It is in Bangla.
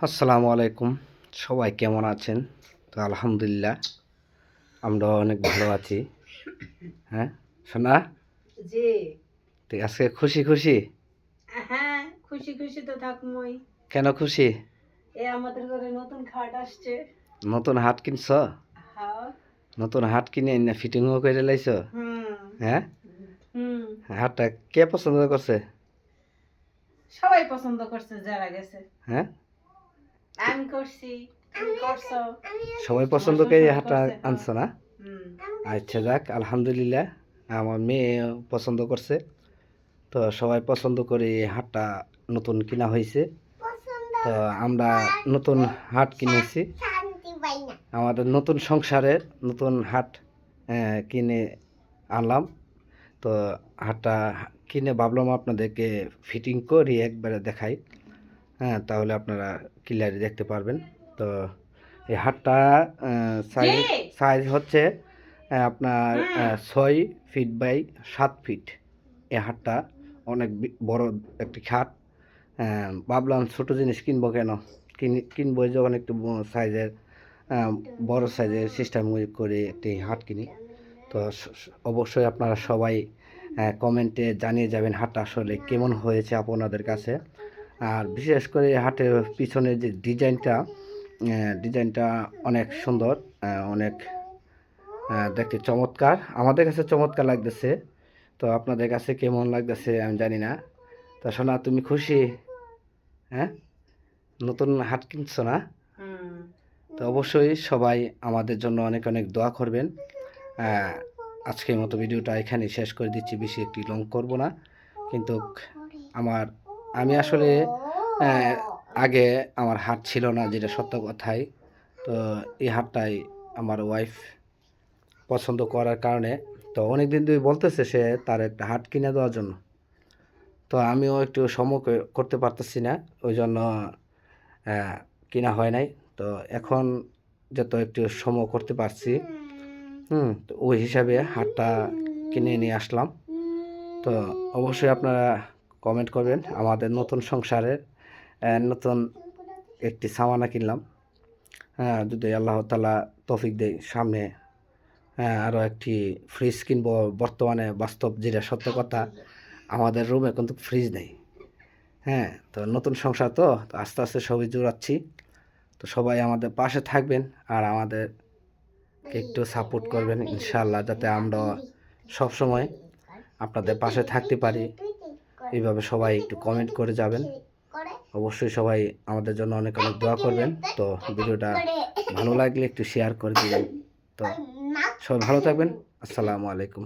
আসসালামু আলাইকুম। সবাই কেমন আছেন? তো আলহামদুলিল্লাহ আমরা অনেক ভালো আছি। হ্যাঁ শোনা জি। ঠিক আজকে খুশি খুশি? হ্যাঁ খুশি খুশি তো থাকমই। কেন খুশি? এ আমাদের ঘরে নতুন খাট আসছে। নতুন হাট কিনছ? হ্যাঁ। নতুন হাট কিনে না ফিটিংও করে লাইছ? হ্যাঁ? হুম। হাটটা কে পছন্দ করছে? সবাই পছন্দ করছে যারা গেছে। হ্যাঁ? আমি করছি তুমি করছ। সবাই পছন্দ করে এই হাটটা আনছো না? আচ্ছা যাক আলহামদুলিল্লাহ আমার মেয়ে পছন্দ করছে। তো সবাই পছন্দ করে এই হাটটা নতুন কিনা হয়েছে। তো আমরা নতুন হাট কিনেছি। আমাদের নতুন সংসারে নতুন হাট কিনে আনলাম। তো হাটটা কিনে ভাবলাম আপনাদেরকে ফিটিং করি একবারে দেখাই। হ্যাঁ তাহলে আপনারা ক্লিয়ারলি দেখতে পারবেন। তো এই হাটটা সাইজ সাইজ হচ্ছে আপনার ছয় ফিট বাই সাত ফিট এই হাটটা অনেক বড় একটি খাট। ভাবলাম ছোট জিনিস কিনবো কেন? কিন- কিনবো যখন একটু সাইজের বড় সাইজের সিস্টেম করে একটি হাট কিনি। তো অবশ্যই আপনারা সবাই কমেন্টে জানিয়ে যাবেন হাটটা আসলে কেমন হয়েছে আপনাদের কাছে। আর বিশেষ করে হাটের পিছনে যে ডিজাইনটা ডিজাইনটা অনেক সুন্দর অনেক দেখতে চমৎকার। আমাদের কাছে চমৎকার লাগতেছে। তো আপনাদের কাছে কেমন লাগতেছে আমি জানি না। তা শোনা তুমি খুশি? হ্যাঁ? নতুন হাট কিনছো না? তো অবশ্যই সবাই আমাদের জন্য অনেক অনেক দোয়া করবেন। আজকের মতো ভিডিওটা এখানে শেষ করে দিচ্ছি। বেশি একটি লং করব না। কিন্তু আমার আমি আসলে আগে আমার হাট ছিল না, যেটা সত্য কথাই। তো এই হাটটাই আমার ওয়াইফ পছন্দ করার কারণে, তো অনেক দিন ধরে বলতেছে সে তার একটা হাট কিনে দেওয়ার জন্য। তো আমিও একটু সময় করতে পারতেছি না, ওই জন্য কিনা হয় নাই। তো এখন যত একটু সময় করতে পারছি, হুম, তো ওই হিসাবে হাটটা কিনে নিয়ে আসলাম। তো অবশ্যই আপনারা কমেন্ট করবেন আমাদের নতুন সংসারের নতুন একটি সামানা কিনলাম। হ্যাঁ যদি আল্লাহ তালা তফিক দেয় সামনে হ্যাঁ আরও একটি ফ্রিজ কিনবো। বর্তমানে বাস্তব যেটা সত্য কথা, আমাদের রুমে কিন্তু ফ্রিজ নেই। হ্যাঁ তো নতুন সংসার তো আস্তে আস্তে সবই জোড়াচ্ছি তো সবাই আমাদের পাশে থাকবেন আর আমাদের একটু সাপোর্ট করবেন ইনশাল্লাহ যাতে আমরা সবসময় আপনাদের পাশে থাকতে পারি। এইভাবে সবাই একটু কমেন্ট করে যাবেন। অবশ্যই সবাই আমাদের জন্য অনেক অনেক দোয়া করবেন। তো ভিডিওটা ভালো লাগলে একটু শেয়ার করে দেবেন। তো সবাই ভালো থাকবেন। আসসালামু আলাইকুম।